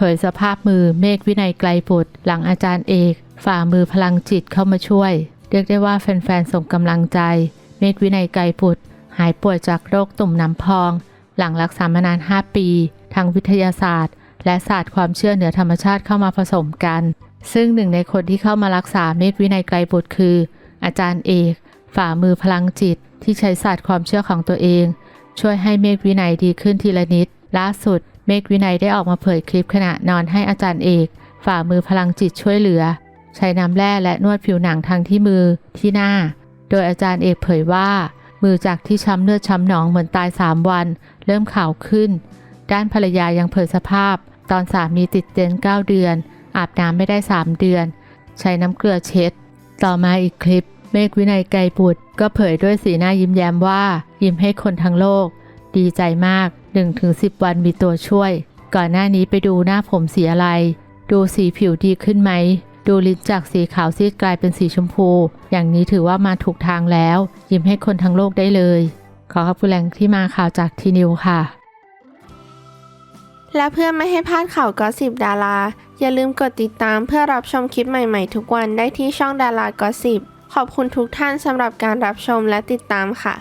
เผยสภาพมือเมฆวินัยไกลบุตร หลังอาจารย์เอก ฝ่ามือพลังจิตเข้ามาช่วย เรียกได้ว่าแฟนๆส่งกำลังใจ เมฆวินัยไกลบุตร หายป่วยจากโรคตุ่มน้ำพอง หลังรักษามานาน 5 ปี ทางวิทยาศาสตร์ และศาสตร์ความเชื่อเหนือธรรมชาติเข้ามาผสมกัน ซึ่งหนึ่งในคนที่เข้ามารักษาเมธวินัยไกรบุตรคือ อาจารย์เอก ฝ่ามือพลังจิต ที่ใช้ศาสตร์ความเชื่อของตัวเอง ช่วยให้เมฆวินัยดีขึ้นทีละนิดล่าสุด เมฆวินัยได้ออกมาเผยคลิปขณะนอนให้อาจารย์เอก ฝ่ามือพลังจิตช่วยเหลือ ใช้น้ำแร่และนวดผิวหนังทั้งที่มือที่หน้า โดยอาจารย์เอกเผยว่า มือจากที่ช้ำเลือดช้ำหนองเหมือนตาย3วัน เริ่มขาวขึ้น ด้านภรรยายังเผยสภาพ ตอนสามีติดเตียง9เดือน อาบน้ำไม่ได้ 3 เดือน ใช้น้ำเกลือเช็ด ต่อมาอีกคลิป เมฆวินัยไกรบุตรก็เผยด้วยสีหน้ายิ้มแย้มว่า ยิ้มให้คนทั้งโลก ดีใจมาก 1-10 วันมีตัวช่วย ก่อนหน้านี้ไปดูหน้าผมสีอะไร ดูสีผิวดีขึ้นไหม ดูลิ้นจากสีขาวซีดกลายเป็นสีชมพู อย่างนี้ถือว่ามาถูกทางแล้ว ยิ้มให้คนทั้งโลกได้เลย ขอขอบคุณแหล่งที่มาข่าวจากทีนิวค่ะและเพื่อไม่ให้พลาดข่าวกอสิบดารา อย่าลืมกดติดตามเพื่อรับชมคลิปใหม่ๆ ทุกวันได้ที่ช่องดารากอสิบขอบคุณทุกท่านสำหรับการรับชมและติดตามค่ะ